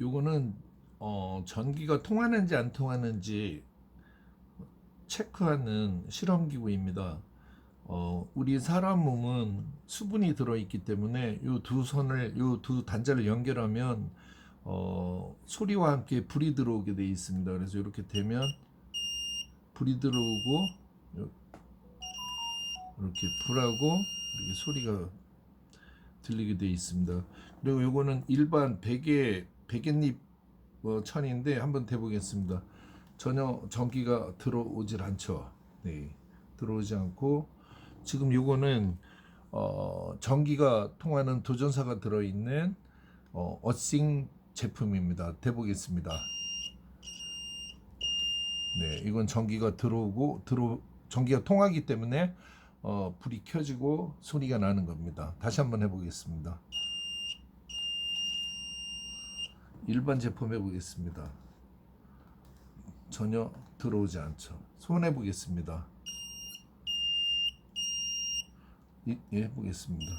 요거는 어, 전기가 통하는지 안 통하는지 체크하는 실험 기구입니다. 어, 우리 사람 몸은 수분이 들어 있기 때문에 요두 선을 요두 단자를 연결하면 어, 소리와 함께 불이 들어오게 돼 있습니다. 그래서 이렇게 되면 불이 들어오고 요- 이렇게 불하고 이렇게 소리가 들리게 돼 있습니다. 그리고 요거는 일반 베개 베갯잎 어, 천인데 한번 대보겠습니다. 전혀 전기가 들어오질 않죠. 네, 들어오지 않고 지금 요거는 어, 전기가 통하는 도전사가 들어있는 어, 어싱 제품입니다. 대보겠습니다. 네, 이건 전기가 들어오고 들어 전기가 통하기 때문에 어, 불이 켜지고 소리가 나는 겁니다. 다시 한번 해보겠습니다. 일반 제품 해 보겠습니다. 전혀 들어오지 않죠. 손 해 보겠습니다. 이- 예, 해보겠습니다.